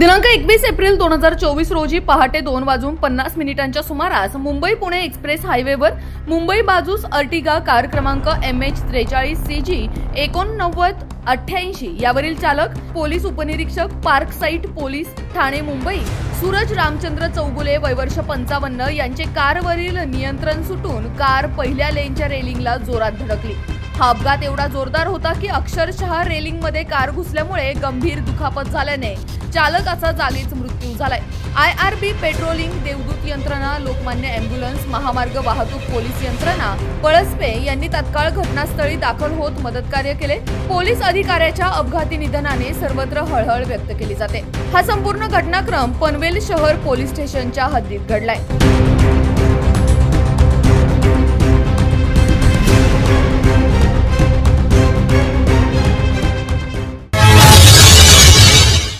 दिनांक एकवीस एप्रिल दोन हजार चोवीस रोजी पहाटे दोन वाजून पन्नास मिनिटांच्या सुमारास मुंबई पुणे एक्सप्रेस हायवेवर मुंबई बाजूस अर्टिगा कार क्रमांक एम एच त्रेचाळीस सी जी एकोणनव्वद अठ्ठ्याऐंशी यावरील चालक पोलीस उपनिरीक्षक park site police Thane Mumbai Suraj Ramchandra Chougule वयवर्ष पंचावन्न यांचे कारवरील नियंत्रण सुटून कार पहिल्या लेनच्या रेलिंगला जोरात धडकली. हा अपघात एवढा जोरदार होता की अक्षरशः रेलिंगमध्ये कार घुसल्यामुळे गंभीर दुखापत झाल्याने चालकाचा जागीच मृत्यू झालाय. आय आर बी पेट्रोलिंग देवदूत यंत्रणा लोकमान्य अँब्युलन्स महामार्ग वाहतूक पोलीस यंत्रणा पळसपे यांनी तत्काळ घटनास्थळी दाखल होत मदतकार्य केले. पोलीस अधिकाऱ्याच्या अपघाती निधनाने सर्वत्र हळहळ व्यक्त केली जाते. हा संपूर्ण घटनाक्रम पनवेल शहर पोलीस स्टेशनच्या हद्दीत घडलाय.